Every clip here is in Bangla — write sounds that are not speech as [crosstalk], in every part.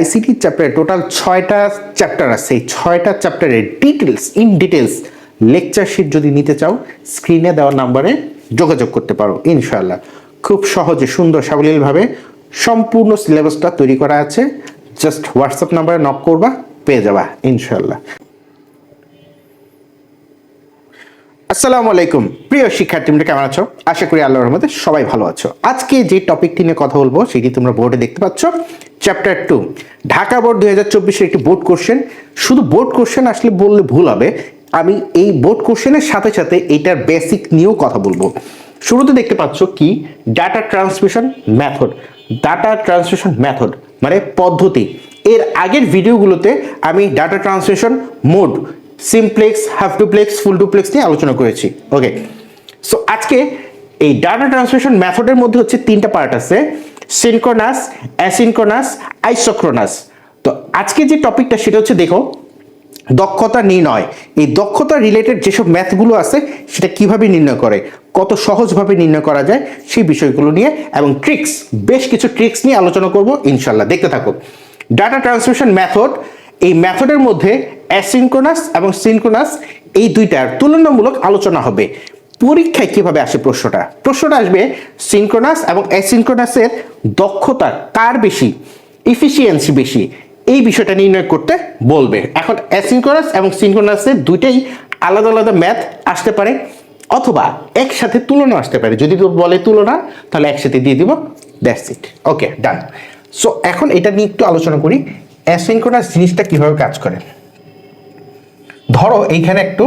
আইসিটি চ্যাপ্টারে টোটাল ছয়টা চ্যাপ্টার আছে। এই ছয়টা চ্যাপ্টারের details in details lecture sheet যদি নিতে চাও স্ক্রিনে দেওয়া নাম্বারে যোগাযোগ করতে পারো, ইনশাআল্লাহ। খুব সহজে, সুন্দর, সাবলীলভাবে সম্পূর্ণ সিলেবাসটা তৈরি করা আছে। জাস্ট হোয়াটসঅ্যাপ নাম্বারে নক করবা, পেয়ে যাবা, ইনশাআল্লাহ। আসসালামু আলাইকুম। প্রিয় শিক্ষার্থীরা কেমন আছো? আশা করি আল্লাহর রহমতে সবাই ভালো আছো। আজকে যে টপিকটি নিয়ে কথা বলব, সেটি তোমরা বোর্ডে দেখতে পাচ্ছ। চ্যাপ্টার টু ঢাকা বোর্ড দুই হাজার একটি বোর্ড কোশ্চেন শুধু বোর্ড কোশ্চেন আসলে বললে ভুল হবে। আমি এই বোর্ড কোশ্চেনের সাথে সাথে এটার বেসিক নিয়েও কথা বলব। শুরুতে দেখতে পাচ্ছ কি? Data transmission method data transmission method মানে পদ্ধতি। এর আগের ভিডিওগুলোতে আমি data transmission mode simplex half duplex full duplex নিয়ে আলোচনা করেছি। ওকে সো আজকে এই ডাটা ট্রান্সমিশন মেথডের মধ্যে হচ্ছে তিনটা পার্ট আছে। সিনক্রোনাস অ্যাসিনক্রোনাস আইসোক্রোনাস তো আজকে যে টপিকটা সেটা হচ্ছে দেখো, দক্ষতা নির্ণয়। এই দক্ষতা রিলেটেড যেসব ম্যাথগুলো আছে, সেটা কীভাবে নির্ণয় করে, কত সহজভাবে নির্ণয় করা যায়, সেই বিষয়গুলো নিয়ে এবং ট্রিক্স বেশ কিছু ট্রিক্স নিয়ে আলোচনা করব ইনশাল্লাহ দেখতে থাকো। ডাটা ট্রান্সমিশন মেথড এই মেথডের মধ্যে অ্যাসিনক্রোনাস এবং সিনক্রোনাস এই দুইটার তুলনামূলক আলোচনা হবে। পরীক্ষায় কীভাবে আসে প্রশ্নটা? প্রশ্নটা আসবে সিনক্রোনাস এবং অ্যাসিনক্রোনাসের দক্ষতা কার বেশি? ইফিসিয়েন্সি বেশি। এই বিষয়টা নির্ণয় করতে বলবে। এখন অ্যাসিনক্রোনাস এবং সিনক্রোনাসের দুইটাই আলাদা আলাদা ম্যাথ আসতে পারে, অথবা একসাথে তুলনা আসতে পারে। যদি বলে তুলনা, তাহলে একসাথে দিয়ে দিব that's it okay done so এখন এটা নিয়ে একটু আলোচনা করি। অ্যাসিনক্রোনাস জিনিসটা কীভাবে কাজ করে? ধরো এইখানে একটু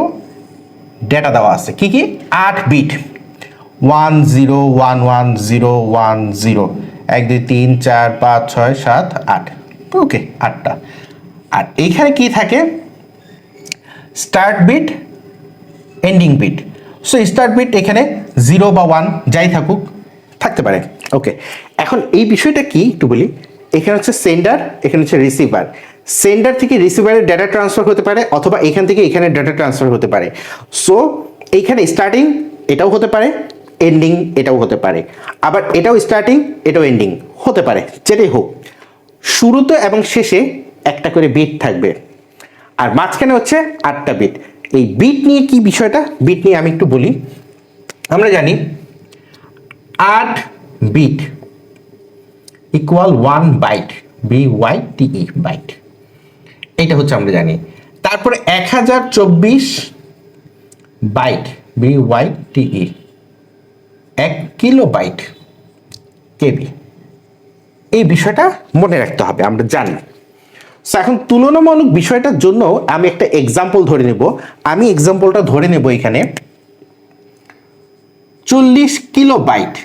ডেটা দেওয়া আছে। কি কি? আট bit one zero one one zero one zero এক, দুই, তিন, চার, পাঁচ, ছয়, সাত, আট। ওকে, আটটা। আর এইখানে কি থাকে? Start bit ending bit so start bit এখানে জিরো বা ওয়ান যাই থাকুক, থাকতে পারে। ওকে, এখন এই বিষয়টা কি? একটু বলি। এখানে হচ্ছে সেন্ডার এখানে হচ্ছে রিসিভার সেন্ডার থেকে রিসিভারের ডেটা ট্রান্সফার হতে পারে অথবা এখান থেকে এখানে ডেটা ট্রান্সফার হতে পারে। সো এইখানে স্টার্টিং এটাও হতে পারে এন্ডিং এটাও হতে পারে। আবার এটাও স্টার্টিং এটাও এন্ডিং হতে পারে, যেটাই হোক। শুরুতে এবং শেষে একটা করে বিট থাকবে। আর মাঝখানে হচ্ছে আটটা বিট এই বিট নিয়ে কি বিষয়টা? বিট নিয়ে আমি একটু বলি। আমরা জানি আট bit equal one byte B Y T E byte এইটা হচ্ছে আমরা জানি। তারপরে এক হাজার চব্বিশ বাইট বি ওয়াই টিই এক কিলো বাইট কেবি। এই বিষয়টা মনে রাখতে হবে, আমরা জানি। এখন তুলনামূলক বিষয়টার জন্য আমি একটা এক্সাম্পল ধরে নেব। আমি এক্সাম্পলটা ধরে নেব এখানে। চল্লিশ কিলো বাইট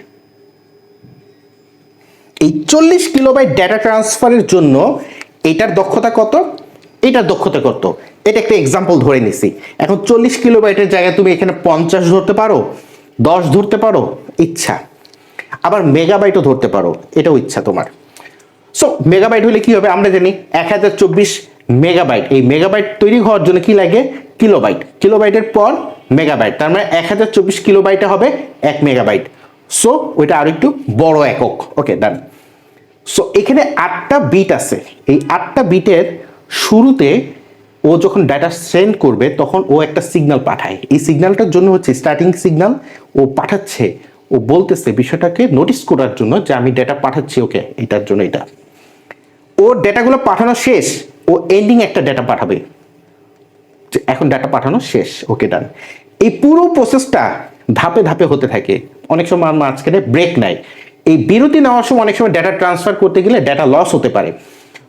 এই চল্লিশ কিলোবাইট ডেটা ট্রান্সফারের জন্য এটার দক্ষতা কত? এটার দক্ষতা কত? এটা একটা এক্সাম্পল ধরে নিছি। এখন চল্লিশ কিলোবাইটের জায়গায় তুমি এখানে পঞ্চাশ ধরতে পারো, দশ ধরতে পারো, ইচ্ছা। আবার মেগাবাইটও ধরতে পারো, এটাও ইচ্ছা তোমার। সো মেগাবাইট হলে কি হবে? আমরা জানি এক হাজার চব্বিশ মেগাবাইট এই মেগাবাইট তৈরি হওয়ার জন্য কি লাগে? কিলোবাইট কিলোবাইটের পর মেগাবাইট তার মানে এক হাজার চব্বিশ কিলোবাইটে হবে এক মেগাবাইট সো ওইটা আর একটু বড় একক। ওকে ডান সো এখানে আটটা বিট আছে। এই আটটা বিটের শুরুতে ও যখন ডাটা সেন্ড করবে, তখন ও একটা সিগনাল পাঠায়। এই সিগনালটার জন্য হচ্ছে স্টার্টিং সিগনাল ও পাঠাচ্ছে, ও বলতেছে বিষয়টাকে নোটিস করার জন্য যে আমি ডেটা পাঠাচ্ছি ওকে এটার জন্য এটা। ও ডেটাগুলো পাঠানো শেষ, ও এন্ডিং একটা ডেটা পাঠাবে। এখন ডাটা পাঠানো শেষ ওকে ডান এই পুরো প্রসেসটা ধাপে ধাপে হতে থাকে। অনেক সময় মাঝখানে ব্রেক নাই এই বিরতি নেওয়ার সময় অনেক সময় ডেটা ট্রান্সফার করতে গেলে ডেটা লস হতে পারে।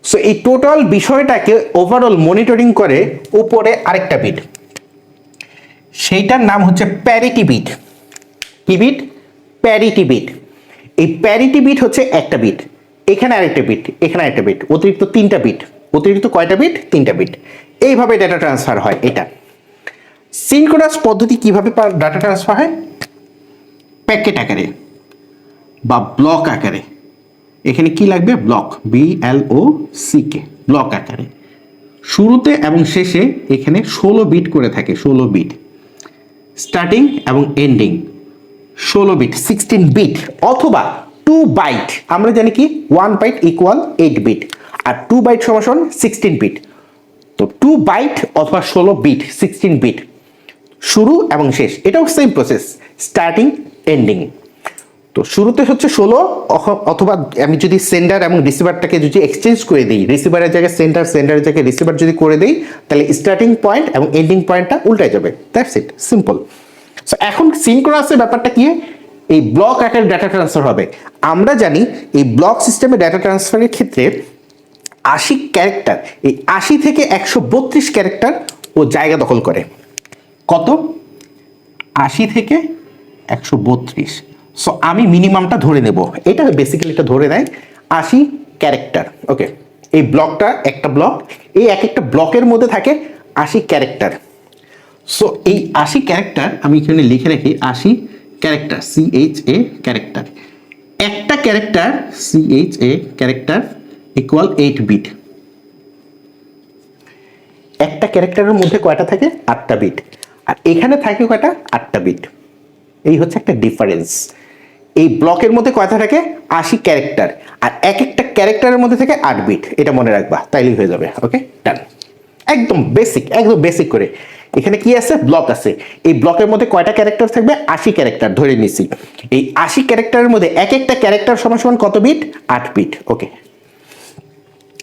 সো এই টোটাল বিষয়টাকে ওভারঅল মনিটরিং করে উপরে আরেকটা বিট সেইটার নাম হচ্ছে প্যারিটি বিট কি বিট প্যারিটি বিট এই প্যারিটি বিট হচ্ছে একটা বিট এখানে আরেকটা বিট এখানে আরেকটা বিট অতিরিক্ত তিনটা বিট অতিরিক্ত কয়টা বিট তিনটা বিট এইভাবে ডেটা ট্রান্সফার হয় এটা। সিনক্রোনাস পদ্ধতি কীভাবে ডাটা ট্রান্সফার হয়? প্যাকেট আকারে বা ব্লক আকারে। এখানে কি লাগবে? Block B L O C K block আকারে। শুরুতে এবং শেষে এখানে ষোলো বিট করে থাকে, ষোলো বিট স্টার্টিং এবং এন্ডিং ষোলো বিট সিক্সটিন বিট অথবা টু বাইট আমরা জানি কি? One byte equal eight bit আর টু বাইট সমান সিক্সটিন বিট তো টু বাইট অথবা ষোলো বিট সিক্সটিন বিট শুরু এবং শেষ, এটাও সেম প্রসেস স্টার্টিং এন্ডিং তো শুরুতে হচ্ছে ষোলো অথবা আমি যদি সেন্ডার এবং রিসিভারটাকে যদি এক্সচেঞ্জ করে দিই রিসিভারের জায়গায় সেন্টার সেন্টারের জায়গায় রিসিভার যদি করে দিই, তাহলে স্টার্টিং পয়েন্ট এবং এন্ডিং পয়েন্টটা উল্টায় যাবে। দ্যাটস ইট সিম্পল সো এখন সিনক্রোনাসের ব্যাপারটা কি? এই ব্লক আকারে ডাটা ট্রান্সফার হবে। আমরা জানি এই ব্লক সিস্টেমে ডাটা ট্রান্সফারের ক্ষেত্রে আশি ক্যারেক্টার এই আশি থেকে একশো বত্রিশ ক্যারেক্টার ও জায়গা দখল করে। কত? আশি থেকে একশো বত্রিশ। সো আমি মিনিমামটা ধরে নেব। এটা বেসিক্যালি এটা ধরে নেয় আশি ক্যারেক্টার ওকে এই ব্লকটা একটা ব্লক এই এক একটা ব্লকের মধ্যে থাকে আশি ক্যারেক্টার সো এই আশি ক্যারেক্টার আমি এখানে লিখে রাখি আশি character C H A character একটা character C H A character equal eight bit একটা ক্যারেক্টারের মধ্যে কয়টা থাকে? আটটা বিট আর এখানে থাকে কয়টা? আটটা বিট এই হচ্ছে একটা ডিফারেন্স এই ব্লকের মধ্যে কয়টা থাকে? আশি ক্যারেক্টার। আর এক একটা ক্যারেক্টারের মধ্যে থেকে আট বিট এটা মনে রাখবা, তাইলেই হয়ে যাবে ওকে ডান একদম বেসিক একদম বেসিক করে। এখানে কি আছে? ব্লক আছে। এই ব্লকের মধ্যে কয়টা ক্যারেক্টার থাকবে? আশি ক্যারেক্টার, ধরে নিছি। এই আশি ক্যারেক্টারের মধ্যে এক একটা ক্যারেক্টার সমান সমান কত বিট আট বিট ওকে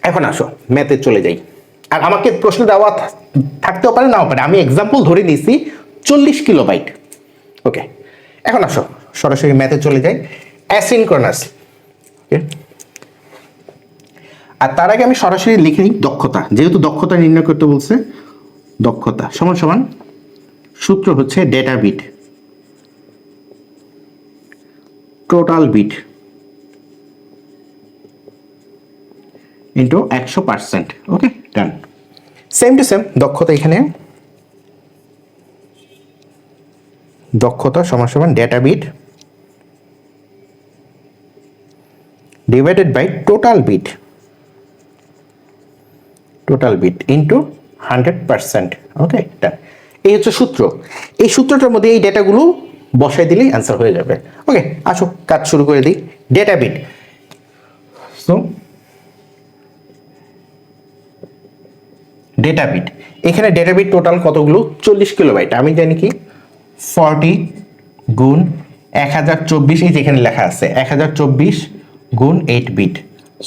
এখন আসো ম্যাথে চলে যাই। আর আমাকে প্রশ্ন দেওয়া থাকতেও পারে, নাও পারে। আমি এক্সাম্পল ধরে নিছি, চল্লিশ কিলোবাইট ওকে এখন আসো। সরাসরি ম্যাথে চলে যাই। অ্যাসিনক্রনাস ওকে আর তার আগে আমি সরাসরি লিখে নিই দক্ষতা। যেহেতু দক্ষতা নির্ণয় করতে বলছে, দক্ষতা সমান সমান সূত্র হচ্ছে data bit total bit into একশো percent okay done same to same দক্ষতা এখানে। দক্ষতা সমান সমান data bit divided by total bit total bit into hundred percent okay done এই হচ্ছে সূত্র। এই সূত্রটার মধ্যে এই ডেটাগুলো বসাই দিলেই অ্যান্সার হয়ে যাবে। ওকে আসো, কাজ শুরু করে দিই। Data bit so data bit এখানে ডেটা বিট টোটাল কতগুলো? চল্লিশ কিলোবাইট আমি জানি কি? ফর্টি গুণ এক হাজার চব্বিশ, এই যেখানে লেখা আছে, এক হাজার চব্বিশ গুণ এইট বিট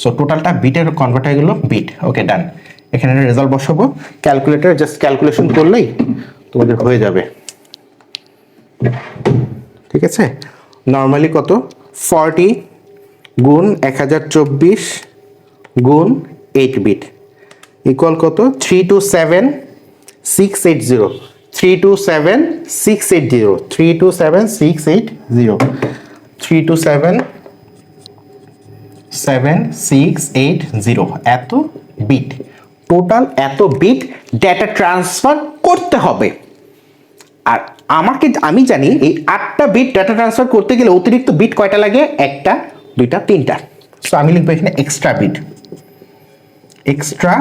সো টোটালটা বিটের কনভার্ট হয়ে গেলো বিট ওকে ডান এখানে রেজাল্ট বসাবো। ক্যালকুলেটর জাস্ট ক্যালকুলেশন করলেই তোমাদের হয়ে যাবে। ঠিক আছে? নর্মালি কত? ফর্টি গুণ এক হাজার চব্বিশ গুণ এইট বিট ইকুয়াল কত? Three two seven six eight zero three two seven six eight zero three two seven six eight zero three two seven seven six eight zero এত বিট টোটাল এত বিট ডেটা ট্রান্সফার করতে হবে। আর আমাকে, আমি জানি এই আটটা বিট ডাটা ট্রান্সফার করতে গেলে অতিরিক্ত বিট কয়টা লাগে? একটা, দুইটা, তিনটা। সো আমি লিখব এখানে extra bit extra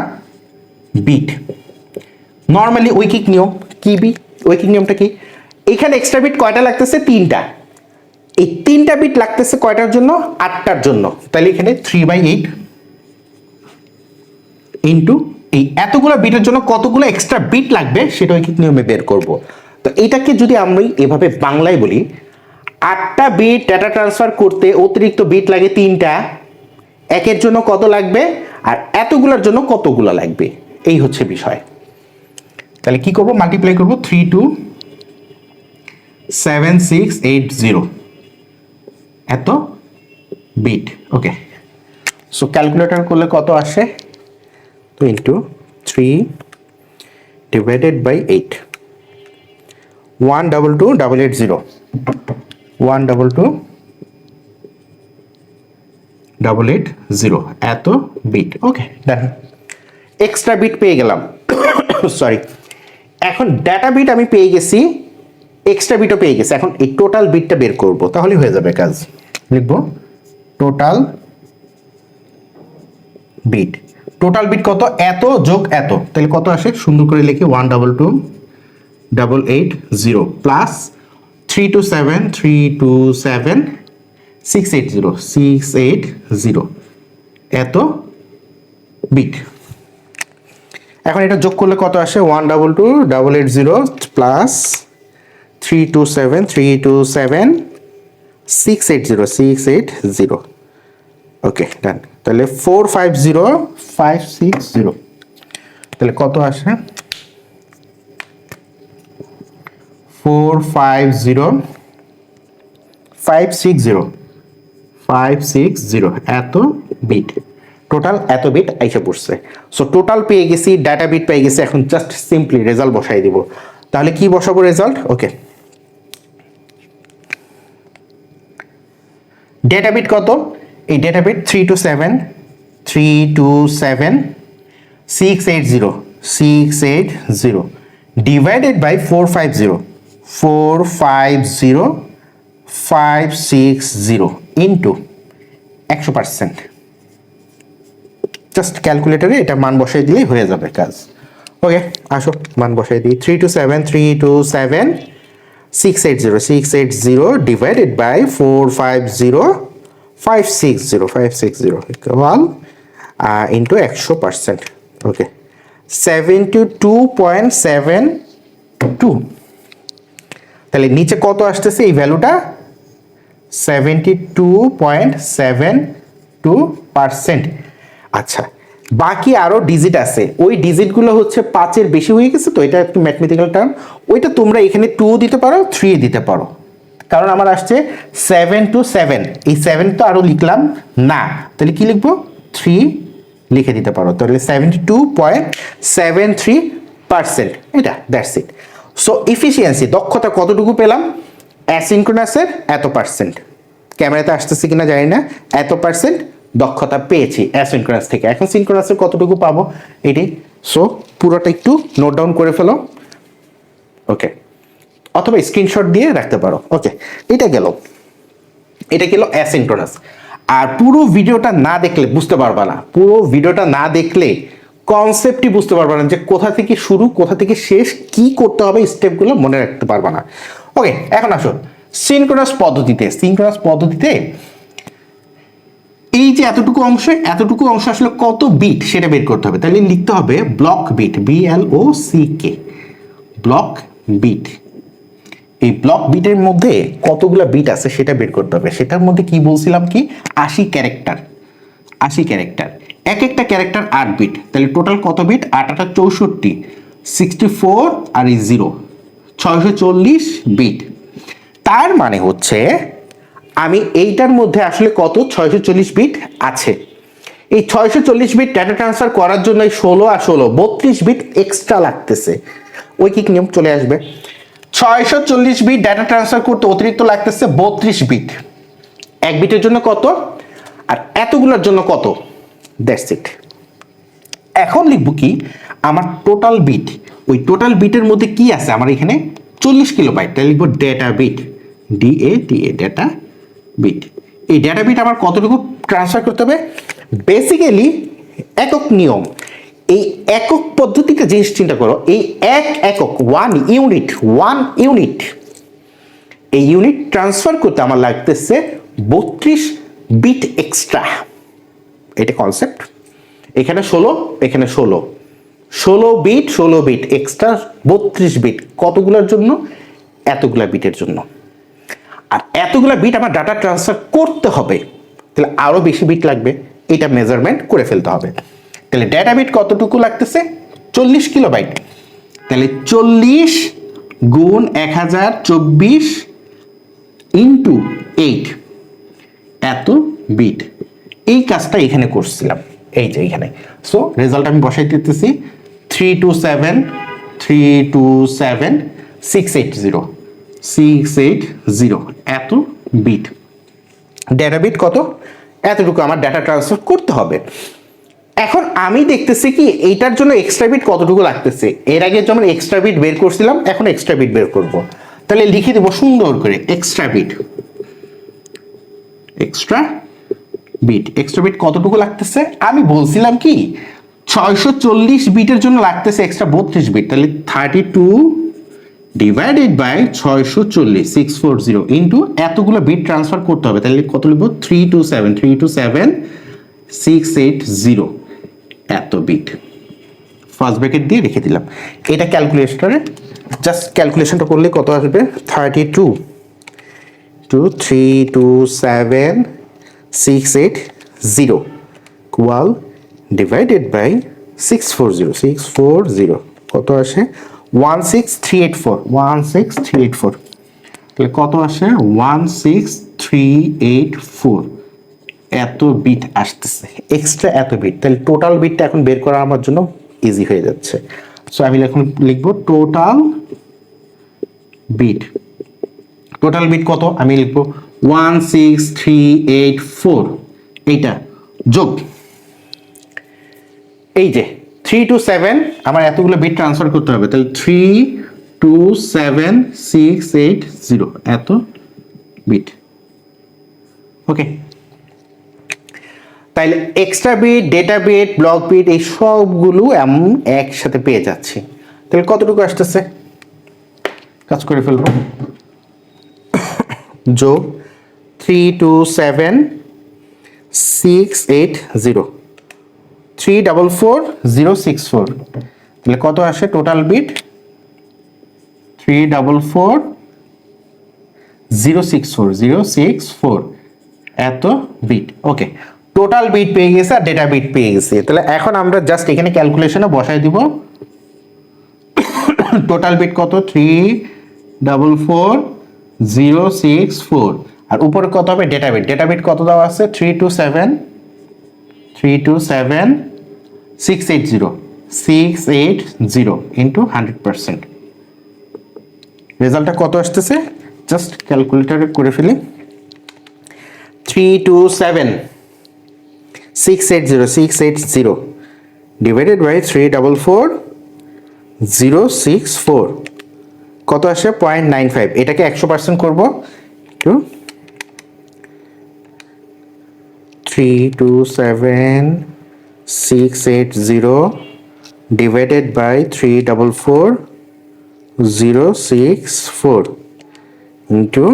bit normally ঐকিক নিয়ম কি বি ঐকিক নিয়মটা কি? এখানে এক্সট্রা বিট কয়টা লাগতেছে? তিনটা। এই তিনটা বিট লাগতেছে কয়টার জন্য? আটটার জন্য। তাহলে এখানে থ্রি বাই এইট ইন্টু এই এতগুলো বিটের জন্য কতগুলো এক্সট্রা বিট লাগবে সেটা ঐকিক নিয়মে বের করব। তো এটাকে যদি আমি এভাবে বাংলায় বলি, আটটা বিট ডাটা ট্রান্সফার করতে অতিরিক্ত বিট লাগে তিনটা, একের জন্য কত লাগবে? আর এতগুলোর জন্য কতগুলো লাগবে? এই হচ্ছে বিষয়। তাহলে কি করব? মাল্টিপ্লাই করব three two seven six eight zero এত? বিট ওকে সো ক্যালকুলেটর করলে কত আসে? তো into three divided by eight one double two double eight zero one double two double eight zero এত bit okay done extra bit পেয়ে গেলাম। [coughs] সরি এখন ডাটা বিট আমি পেয়ে গেছি এক্সট্রা বিটও পেয়ে গেছি। এখন এই টোটাল বিটটা বের করব। তাহলে হয়ে যাবে কাজ। লিখব টোটাল বিট টোটাল বিট কত? এত যোগ এত। তাহলে কত আসে? সুন্দর করে লিখি one double two double eight zero plus three two seven three two seven six eight zero six eight zero এত বিট এখন এটা যোগ করলে কত আসে? One double two double eight zero plus three two seven three two seven six eight zero six eight zero okay done তাহলে four five zero five six zero তাহলে কত আসে? Four five zero five six zero five six zero এত বিট টোটাল এত বিট আইসা পড়ছে। সো টোটাল পেয়ে গেছি ডাটা বিট পেয়ে গেছি, এখন জাস্ট সিম্পলি রেজাল্ট বসাই দিব। তাহলে কি বসাবো রেজাল্ট ওকে ডেটা বিট কত? এই data bit three two seven three two seven six eight zero six eight zero divided by four five zero four five zero five six zero into একশো পার্সেন্ট জাস্ট ক্যালকুলেটারে এটা মান বসাই দিলেই হয়ে যাবে কাজ। ওকে আসো, মান বসাই দিই। Three two seven three two seven six eight zero six eight zero divided by four five zero five six zero five six zero equal into একশো percent okay seventy two point seven two তাহলে নিচে কত আসতেছে এই ভ্যালুটা? Seventy two point seven two percent আচ্ছা বাকি আরও ডিজিট আছে। ওই ডিজিটগুলো হচ্ছে পাঁচের বেশি হয়ে গেছে তো, এটা একটু ম্যাথমেটিক্যাল টার্ম ওইটা তোমরা এখানে টু দিতে পারো থ্রি দিতে পারো। কারণ আমার আসছে সেভেন টু সেভেন এই সেভেন তো আরও লিখলাম। না, তাহলে কি লিখব? থ্রি লিখে দিতে পারো। তাহলে seventy two point seven three percent এটা দ্যাটস ইট সো ইফিসিয়েন্সি দক্ষতা কতটুকু পেলাম? অ্যাসিনক্রোনাসের এত পার্সেন্ট ক্যামেরাতে আসতেছে কিনা জানি না। এত পার্সেন্ট দক্ষতা পেয়েছি অ্যাসিনক্রোনাস থেকে। এখন সিনক্রোনাসের কতটুকু পাবো? এটি। সো পুরোটা একটু নোট ডাউন করে ফেলো। ওকে অথবা স্ক্রিনশট দিয়ে রাখতে পারো। ওকে এটা গেল। এটা গেল অ্যাসিনক্রোনাস আর পুরো ভিডিওটা না দেখলে বুঝতে পারবা না। পুরো ভিডিওটা না দেখলে কনসেপ্টই বুঝতে পারবা না যে কোথা থেকে শুরু, কোথা থেকে শেষ, কি করতে হবে স্টেপগুলো মনে রাখতে পারবা না। ওকে এখন আসো। সিনক্রোনাস পদ্ধতিতে। সিনক্রোনাস পদ্ধতিতে এই যে এতটুকু অংশ এতটুকু অংশ আসলে কত বিট সেটা বের করতে হবে? তাহলে লিখতে হবে block bit B L O C K block bit এই ব্লক বিটের মধ্যে কতগুলো বিট আছে সেটা বের করতে হবে। সেটার মধ্যে কি বলছিলাম কি? আশি ক্যারেক্টার আশি ক্যারেক্টার এক একটা ক্যারেক্টার আট বিট তাহলে টোটাল কত বিট আট আটা চৌষট্টি। সিক্সটি ফোর আর এই জিরো ছয়শো চল্লিশ বিট তার মানে হচ্ছে এইটার মধ্যে আসলে কত? ছয়শো চল্লিশ বিট আছে। এই ছয়শো চল্লিশ বিট ডেটা ট্রান্সফার করার জন্য এই ষোলো আর ষোলো, বত্রিশ বিট এক্সট্রা লাগতেছে। ওই কি নিয়ম? চলে আসবে। ছয়শো চল্লিশ বিট ডেটা ট্রান্সফার করতে অতিরিক্ত লাগতেছে বত্রিশ বিট এক বিটের জন্য কত? আর এতগুলোর জন্য কত? দ্যাটস ইট এখন লিখব কি? আমার টোটাল বিট ওই টোটাল বিটের মধ্যে কি আছে? আমার এখানে চল্লিশ কিলো বাইট তাহলে লিখব data bit D A T A data bit. এই ডেটা বিট আমার কতটুকু ট্রান্সফার করতে হবে? বেসিক্যালি একক নিয়ম। এই একক পদ্ধতিতে জিনিস চিন্তা করো, এই এক একক ওয়ান ইউনিট ওয়ান ইউনিট এই ইউনিট ট্রান্সফার করতে আমার লাগতেছে বত্রিশ বিট এক্সট্রা এটা কনসেপ্ট এখানে ষোলো এখানে ষোলো। ষোলো বিট ষোলো বিট এক্সট্রা বত্রিশ বিট কতগুলোর জন্য? এতগুলা বিটের জন্য। আর এতগুলা বিট আমার ডাটা ট্রান্সফার করতে হবে, তাহলে আরও বেশি বিট লাগবে। এটা মেজারমেন্ট করে ফেলতে হবে। তাহলে ডেটা বিট কতটুকু লাগতেছে? চল্লিশ কিলো বাইট তাহলে চল্লিশ গুণ এক হাজার চব্বিশ ইন্টু এইট এত বিট এই কাজটা এখানে করছিলাম। এই যে এখানে। সো রেজাল্ট আমি বসাই দিতেছি। Three two seven three two seven six eight zero six eight zero এত বিট ডেটা বিট কত? এতটুকু আমার ডাটা ট্রান্সফার করতে হবে। এখন আমি দেখতেছি কি, এইটার জন্য এক্সট্রা বিট কতটুকু লাগতেছে? এর আগে যেমন এক্সট্রা বিট বের করছিলাম, এখন এক্সট্রা বিট বের করব। তাহলে লিখে দেবো সুন্দর করে extra bit extra bit extra bit কতটুকু লাগতেছে? আমি বলছিলাম কি, ছয়শো চল্লিশ বিটের জন্য লাগতেছে এক্সট্রা বত্রিশ বিট তাহলে থার্টি টু ডিভাইডেড বাই ছয়শো চল্লিশ সিক্স ফোর জিরো ইন্টু এতগুলো বিট ট্রান্সফার করতে হবে। তাহলে কত লিখব? Three two seven three two seven six eight zero এত বিট ফার্স্ট ব্র্যাকেট দিয়ে রেখে দিলাম। এটা ক্যালকুলেশনে জাস্ট ক্যালকুলেশনটা করলে কত আসবে? Thirty two two three two seven six eight zero equal divided by six four zero six four zero কত আসে? One six three eight four one six three eight four কত আসে? One six three eight four এত বিট আসতেছে এক্সট্রা এত বিট তাহলে টোটাল বিটটা এখন বের করা আমার জন্য ইজি হয়ে যাচ্ছে। সো আমি এখন লিখব টোটাল বিট টোটাল বিট কত? আমি লিখব one six three eight four এইটা, যোগ। এই যে থ্রি টু সেভেন আমার এতগুলো বিট ট্রান্সফার করতে হবে, তাহলে three two seven six eight zero এত বিট ওকে তাইলে extra bit data bit block bit এই সবগুলো এমন একসাথে পেয়ে যাচ্ছি। তাহলে কতটুকু আসতেছে? কাজ করে ফেলব। যোগ three two seven six eight zero three double four zero six four. তাহলে কত আসে total bit three double four zero six four, zero six four. এত বিট ওকে টোটাল বিট পেয়ে গেছে আর ডেটা বিট পেয়ে গেছে। তাহলে এখন আমরা জাস্ট এখানে ক্যালকুলেশনে বসাই দিব। টোটাল বিট কত? Three double four zero six four. আর উপরে কত হবে? ডেটা বিট ডেটা বিট কত দেওয়া আছে? Three two seven. Three two seven six eight zero six eight zero into hundred percent রেজাল্টটা কত আসতেছে? জাস্ট ক্যালকুলেটারে করে ফেলি। Three two seven six eight zero six eight zero divided by three double four zero six four কত আসে? পয়েন্ট নাইন ফাইভ এটাকে একশো পার্সেন্ট করব। Two three two seven six eight zero divided by three double four zero six four into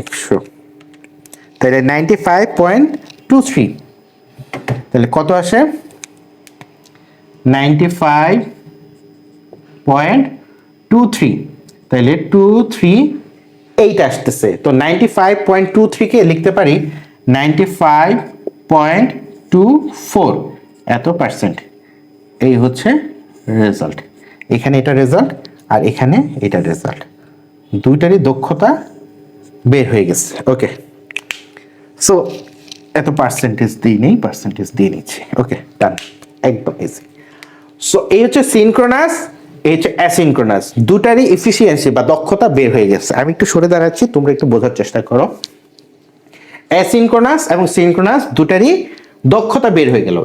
একশো তাহলে ninety five point two three তাহলে কত আসে? Ninety five point two three তাহলে টু থ্রি এইট আসতেছে। তো নাইনটি ফাইভ পয়েন্ট টু থ্রিকে লিখতে পারি? Ninety five point two four. এত পার্সেন্ট এই হচ্ছে রেজাল্ট এখানে এটা রেজাল্ট আর এখানে এটা রেজাল্ট দুইটারই দক্ষতা বের হয়ে গেছে। ওকে সো এত পার্সেন্টেজ দিই নেই পার্সেন্টেজ দিয়ে নিচ্ছি। ওকে ডান একদম ইজি সো এই হচ্ছে সিনক্রোনাস এই হচ্ছে অ্যাসিনক্রোনাস দুটারই এফিসিয়েন্সি বা দক্ষতা বের হয়ে গেছে। আমি একটু সরে দাঁড়াচ্ছি, তোমরা একটু বোঝার চেষ্টা করো। অ্যাসিনক্রোনাস এবং সিনক্রোনাস দুটারই দক্ষতা বের হয়ে গেল।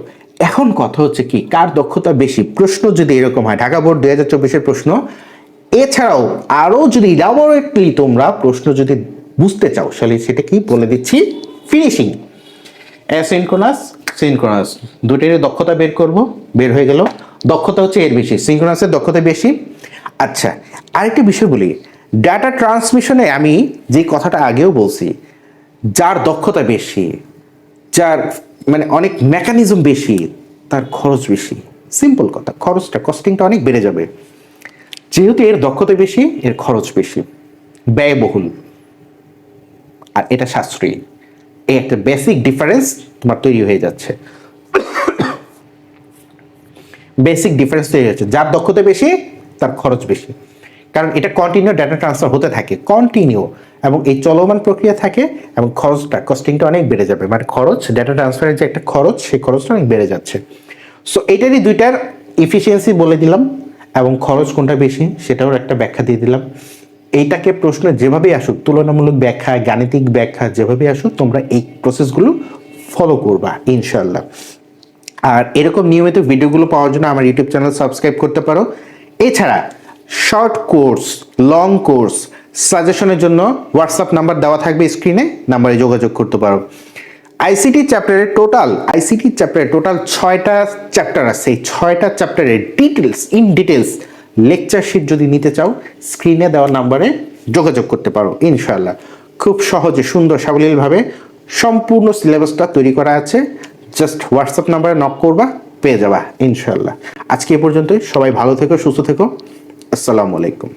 এখন কথা হচ্ছে কি, কার দক্ষতা বেশি? প্রশ্ন যদি এরকম হয়, ঢাকা বোর্ড দুই হাজার চব্বিশের প্রশ্ন। এছাড়াও আরও যদি ইলাবোরেটলি তোমরা প্রশ্ন যদি বুঝতে চাও, তাহলে সেটা কি বলে দিচ্ছি ফিনিশিং অ্যাসিনক্রোনাস, সিনক্রোনাস দুটোরই দক্ষতা বের করব, বের হয়ে গেল। দক্ষতা হচ্ছে এর বেশি, সিনক্রোনাসের দক্ষতা বেশি। আচ্ছা আরেকটি বিষয় বলি ডাটা ট্রান্সমিশনে আমি যে কথাটা আগেও বলছি যার দক্ষতা বেশি, যার মানে অনেক মেকানিজম বেশি, তার খরচ বেশি। সিম্পল কথা, খরচটা কস্টিংটা অনেক বেড়ে যাবে। যেহেতু এর দক্ষতা বেশি, এর খরচ বেশি। ব্যয়বহুল। আর এটা সাশ্রয়ী। এই একটা বেসিক ডিফারেন্স তোমার তৈরি হয়ে যাচ্ছে। [coughs] বেসিক ডিফারেন্স তৈরি হচ্ছে যার দক্ষতা বেশি, তার খরচ বেশি। কারণ এটা কন্টিনিউ ডাটা ট্রান্সফার হতে থাকে কন্টিনিউ এবং এই চলমান প্রক্রিয়া থাকে এবং খরচটা কস্টিংটা অনেক বেড়ে যাবে। মানে খরচ ডাটা ট্রান্সফারের যে একটা খরচ, সেই খরচটা অনেক বেড়ে যাচ্ছে। সো এটারই দুইটার ইফিসিয়েন্সি বলে দিলাম এবং খরচ কোনটা বেশি, সেটাও একটা ব্যাখ্যা দিয়ে দিলাম। এইটাকে প্রশ্ন যেভাবেই আসুক, তুলনামূলক ব্যাখ্যা, গাণিতিক ব্যাখ্যা যেভাবেই আসুক, তোমরা এই প্রসেসগুলো ফলো করবা ইনশাল্লাহ আর এরকম নিয়মিত ভিডিওগুলো পাওয়ার জন্য আমার ইউটিউব চ্যানেল সাবস্ক্রাইব করতে পারো। এছাড়া শর্ট কোর্স লং কোর্স সাজেশনের জন্য হোয়াটসঅ্যাপ নাম্বার দেওয়া থাকবে স্ক্রিনে নাম্বারে যোগাযোগ করতে পারো। আইসিটি চ্যাপ্টারের টোটাল আইসিটি চ্যাপ্টারের টোটাল ছয়টা চ্যাপ্টার আছে। এই ছয়টা চ্যাপ্টারের details in details lecture sheet যদি নিতে চাও স্ক্রিনে দেওয়া নাম্বারে যোগাযোগ করতে পারো, ইনশাআল্লাহ। খুব সহজে, সুন্দর, সাবলীলভাবে সম্পূর্ণ সিলেবাসটা তৈরি করা আছে। জাস্ট হোয়াটসঅ্যাপ নাম্বারে নক করবা, পেয়ে যাবা ইনশাল্লাহ আজকে এ পর্যন্তই। সবাই ভালো থেকো, সুস্থ থেকো। আসসালামু আলাইকুম।